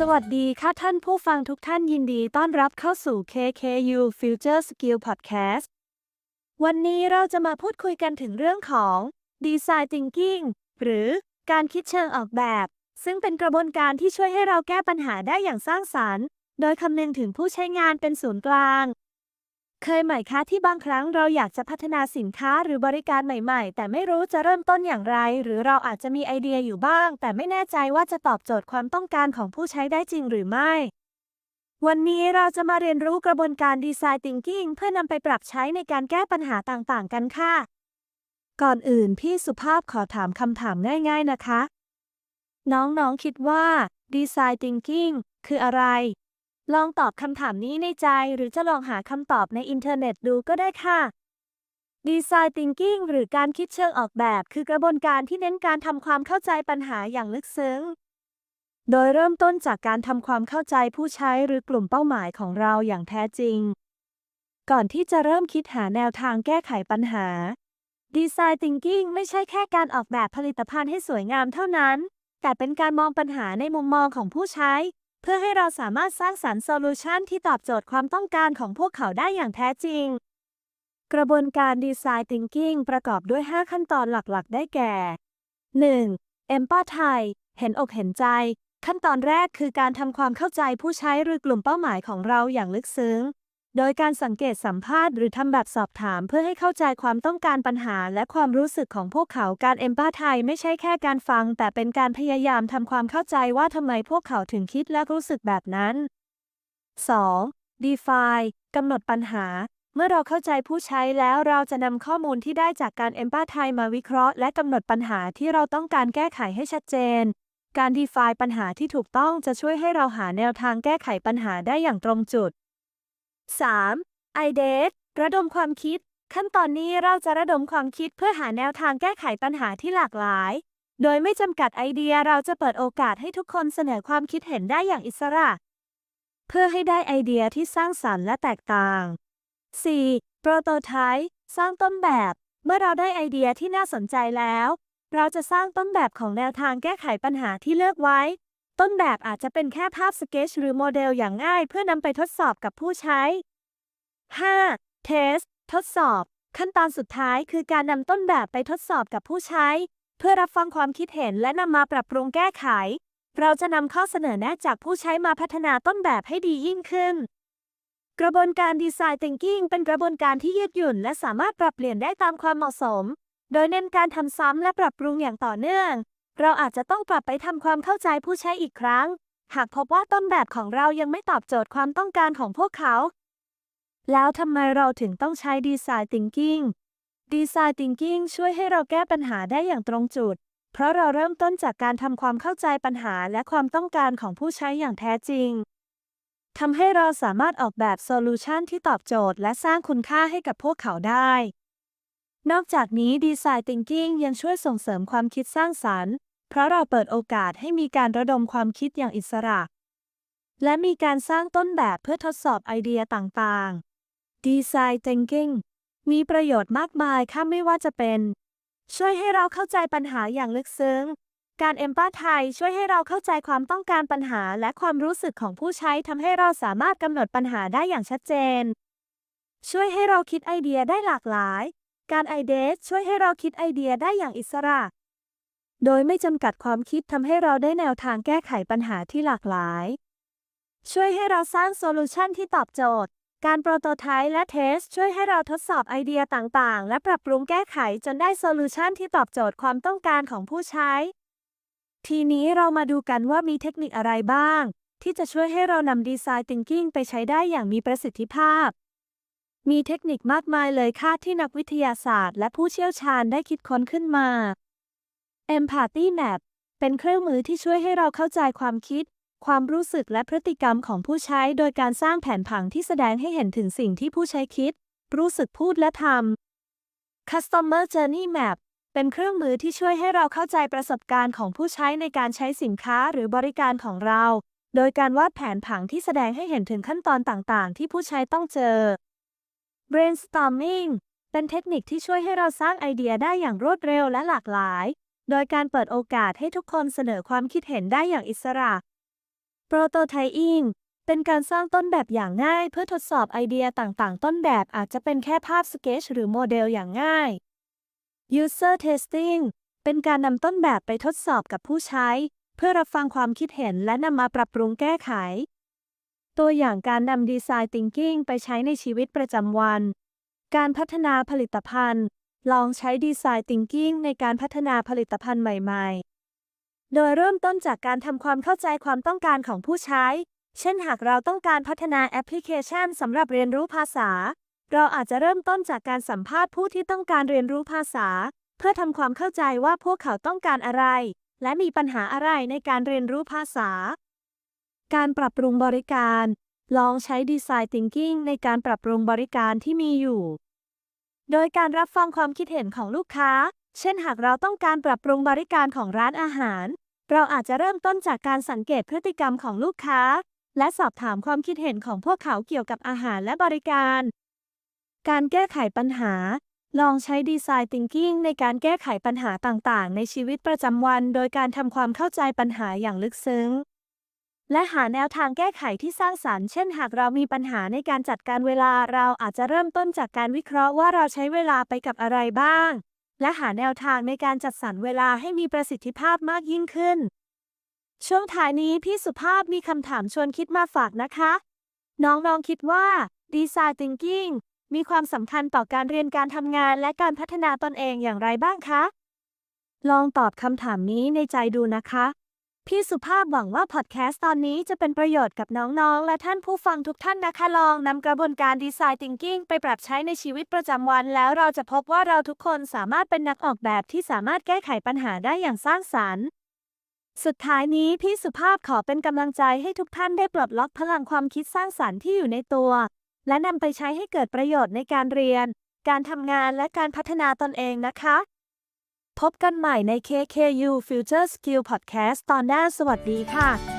สวัสดีค่ะท่านผู้ฟังทุกท่านยินดีต้อนรับเข้าสู่ KKU Future Skill Podcast วันนี้เราจะมาพูดคุยกันถึงเรื่องของ Design Thinking หรือการคิดเชิงออกแบบ ซึ่งเป็นกระบวนการที่ช่วยให้เราแก้ปัญหาได้อย่างสร้างสรรค์ โดยคำนึงถึงผู้ใช้งานเป็นศูนย์กลาง เคยไหมคะที่บางครั้งเราอยากจะพัฒนาสินค้าหรือบริการใหม่ ๆ แต่ไม่รู้จะเริ่มต้นอย่างไร หรือเราอาจจะมีไอเดียอยู่บ้าง แต่ไม่แน่ใจว่าจะตอบโจทย์ความต้องการของผู้ใช้ได้จริงหรือไม่ วันนี้เราจะมาเรียนรู้กระบวนการ Design Thinking เพื่อนำไปปรับใช้ในการแก้ปัญหาต่างๆ กันค่ะ ก่อนอื่นพี่สุภาพขอถามคำถามง่าย ๆ นะคะ น้องๆคิดว่า Design Thinking คืออะไร ลองตอบคำถามนี้ในใจหรือจะลองหาคำตอบในอินเทอร์เน็ตดูก็ได้ค่ะ Design Thinking หรือการคิดเชิงออกแบบ คือกระบวนการที่เน้นการทำความเข้าใจปัญหาอย่างลึกซึ้ง โดยเริ่มต้นจากการทำความเข้าใจผู้ใช้หรือกลุ่มเป้าหมายของเราอย่างแท้จริง ก่อนที่จะเริ่มคิดหาแนวทางแก้ไขปัญหา Design Thinking ไม่ใช่แค่การออกแบบผลิตภัณฑ์ให้สวยงามเท่านั้น แต่เป็นการมองปัญหาในมุมมองของผู้ใช้ เพื่อให้เราสามารถสร้างสรรค์โซลูชันที่ตอบโจทย์ความต้องการของพวกเขาได้อย่างแท้จริง กระบวนการดีไซน์ Thinking ประกอบด้วย 5 ขั้นตอนหลักๆ ได้แก่ 1. Empathy เห็นอกเห็นใจ ขั้นตอนแรกคือการทำความเข้าใจผู้ใช้หรือกลุ่มเป้าหมายของเราอย่างลึกซึ้ง โดยการสังเกตสัมภาษณ์หรือทำแบบสอบถามเพื่อให้เข้าใจความต้องการปัญหาและความรู้สึกของพวกเขาการเอมพัตไทยไม่ใช่แค่การฟัง แต่เป็นการพยายามทำความเข้าใจว่าทำไมพวกเขาถึงคิดและรู้สึกแบบนั้น 2. Define กำหนดปัญหา เมื่อเราเข้าใจผู้ใช้แล้วเราจะนำข้อมูลที่ได้จากการเอมพัตไทยมาวิเคราะห์และกำหนดปัญหาที่เราต้องการแก้ไขให้ชัดเจน การ define ปัญหาที่ถูกต้องจะช่วยให้เราหาแนวทางแก้ไขปัญหาได้อย่างตรงจุด 3. i d e a ระดมความคิด ขั้นตอนนี้เราจะระดมความคิดเพื่อหาแนวทางแก้ไขปัญหาที่หลากหลาย โดยไม่จำกัดไอเดียเราจะเปิดโอกาสให้ทุกคนเสนอความคิดเห็นได้อย่างอิสระ เพื่อให้ได้ไอเดียที่สร้างสรรค์และแตกต่าง 4. prototype สร้างต้นแบบ เมื่อเราได้ไอเดียที่น่าสนใจแล้ว เราจะสร้างต้นแบบของแนวทางแก้ไขปัญหาที่เลือกไว้ ต้นแบบอาจจะเป็นแค่ภาพสเกจหรือโมเดลอย่างง่ายเพื่อนำไปทดสอบกับผู้ใช้ 5. Test ทดสอบ ขั้นตอนสุดท้ายคือการนำต้นแบบไปทดสอบกับผู้ใช้ เพื่อรับฟังความคิดเห็นและนำมาปรับปรุงแก้ไข เราจะนำข้อเสนอแนะจากผู้ใช้มาพัฒนาต้นแบบให้ดียิ่งขึ้น กระบวนการ Design Thinking เป็นกระบวนการที่ยืดหยุ่น และสามารถปรับเปลี่ยนได้ตามความเหมาะสม โดยเน้นการทำซ้ำและปรับปรุงอย่างต่อเนื่อง เราอาจจะต้องปรับไปทำความเข้าใจผู้ใช้อีกครั้ง หากพบว่าต้นแบบของเรายังไม่ตอบโจทย์ความต้องการของพวกเขา แล้วทำไมเราถึงต้องใช้ Design Thinking Design Thinking ช่วยให้เราแก้ปัญหาได้อย่างตรงจุด เพราะเราเริ่มต้นจากการทำความเข้าใจปัญหาและความต้องการของผู้ใช้อย่างแท้จริงทำให้เราสามารถออกแบบโซลูชันที่ตอบโจทย์และสร้างคุณค่าให้กับพวกเขาได้ นอกจากนี้ Design Thinking ยังช่วยส่งเสริมความคิดสร้างสรรค์ เพราะเราเปิดโอกาสให้มีการระดมความคิดอย่างอิสระ และมีการสร้างต้นแบบเพื่อทดสอบไอเดียต่างๆ Design Thinking มีประโยชน์มากมายค่ะไม่ว่าจะเป็น ช่วยให้เราเข้าใจปัญหาอย่างลึกซึ้ง การเอมพัตไทยช่วยให้เราเข้าใจความต้องการปัญหาและความรู้สึกของผู้ใช้ทำให้เราสามารถกำหนดปัญหาได้อย่างชัดเจน ช่วยให้เราคิดไอเดียได้หลากหลาย การไอเดสช่วยให้เราคิดไอเดียได้อย่างอิสระ โดยไม่จำกัดความคิดทำให้เราได้แนวทางแก้ไขปัญหาที่หลากหลาย ช่วยให้เราสร้างโซลูชันที่ตอบโจทย์ การโปรโตไทป์และเทสช่วยให้เราทดสอบไอเดียต่างๆ และปรับปรุงแก้ไขจนได้โซลูชันที่ตอบโจทย์ความต้องการของผู้ใช้ ทีนี้เรามาดูกันว่ามีเทคนิคอะไรบ้าง ที่จะช่วยให้เรานำ Design Thinking ไปใช้ได้อย่างมีประสิทธิภาพ มีเทคนิคมากมายเลยค่ะที่นักวิทยาศาสตร์ และผู้เชี่ยวชาญได้คิดค้นขึ้นมา Empathy Map เป็นเครื่องมือที่ช่วยให้เราเข้าใจความคิด ความรู้สึกและพฤติกรรมของผู้ใช้โดยการสร้างแผนผังที่แสดงให้เห็นถึงสิ่งที่ผู้ใช้คิด รู้สึกพูดและทำ Customer Journey Map เป็นเครื่องมือที่ช่วยให้เราเข้าใจประสบการณ์ของผู้ใช้ในการใช้สินค้าหรือบริการของเรา โดยการวาดแผนผังที่แสดงให้เห็นถึงขั้นตอนต่างๆ ที่ผู้ใช้ต้องเจอ Brainstorming เป็นเทคนิคที่ช่วยให้เราสร้างไอเดียได้อย่างรวดเร็วและหลากหลาย โดยการเปิดโอกาสให้ทุกคนเสนอความคิดเห็นได้อย่างอิสระ Prototyping เป็นการสร้างต้นแบบอย่างง่ายเพื่อทดสอบไอเดียต่างๆ ต้นแบบอาจจะเป็นแค่ภาพสเกจหรือโมเดลอย่างง่าย User Testing เป็นการนำต้นแบบไปทดสอบกับผู้ใช้ เพื่อรับฟังความคิดเห็นและนำมาปรับปรุงแก้ไข ตัวอย่างการนำ Design Thinking ไปใช้ในชีวิตประจำวัน การพัฒนาผลิตภัณฑ์ ลองใช้ Design Thinking ในการพัฒนาผลิตภัณฑ์ใหม่ ๆ โดยเริ่มต้นจากการทำความเข้าใจความต้องการของผู้ใช้ เช่นหากเราต้องการพัฒนาแอปพลิเคชันสำหรับเรียนรู้ภาษา เราอาจจะเริ่มต้นจากการสัมภาษณ์ผู้ที่ต้องการเรียนรู้ภาษา เพื่อทำความเข้าใจว่าพวกเขาต้องการอะไร และมีปัญหาอะไรในการเรียนรู้ภาษา การปรับปรุงบริการ ลองใช้ Design Thinking ในการปรับปรุงบริการที่มีอยู่ โดยการรับฟังความคิดเห็นของลูกค้า เช่นหากเราต้องการปรับปรุงบริการของร้านอาหาร เราอาจจะเริ่มต้นจากการสังเกตพฤติกรรมของลูกค้า และสอบถามความคิดเห็นของพวกเขาเกี่ยวกับอาหารและบริการ การแก้ไขปัญหาลองใช้ Design Thinking ในการแก้ไขปัญหาต่าง ๆ ในชีวิตประจำวัน โดยการทำความเข้าใจปัญหาอย่างลึกซึ้ง และหาแนวทางแก้ไขที่สร้างสรรค์ เช่น หากเรามีปัญหาในการจัดการเวลา เราอาจจะเริ่มต้นจากการวิเคราะห์ว่าเราใช้เวลาไปกับอะไรบ้าง และหาแนวทางในการจัดสรรเวลาให้มีประสิทธิภาพมากยิ่งขึ้น ช่วงท้ายนี้พี่สุภาพมีคำถามชวนคิดมาฝากนะคะ น้องๆคิดว่า Design Thinking มีความสำคัญต่อการเรียนการทำงานและการพัฒนาตนเองอย่างไรบ้างคะ ลองตอบคำถามนี้ในใจดูนะคะ พี่สุภาพหวังว่าพอดแคสต์ตอนนี้จะเป็นประโยชน์กับน้องๆ และท่านผู้ฟังทุกท่านนะคะลองนำกระบวนการ Design Thinking ไปปรับใช้ในชีวิตประจำวัน แล้วเราจะพบว่าเราทุกคนสามารถเป็นนักออกแบบที่สามารถแก้ไขปัญหาได้อย่างสร้างสรรค์ สุดท้ายนี้พี่สุภาพขอเป็นกำลังใจให้ทุกท่านได้ปลดล็อกพลังความคิดสร้างสรรค์ที่อยู่ในตัว และนำไปใช้ให้เกิดประโยชน์ในการเรียน การทำงานและการพัฒนาตนเองนะคะ พบกันใหม่ใน KKU Future Skill Podcast ตอนหน้าสวัสดีค่ะ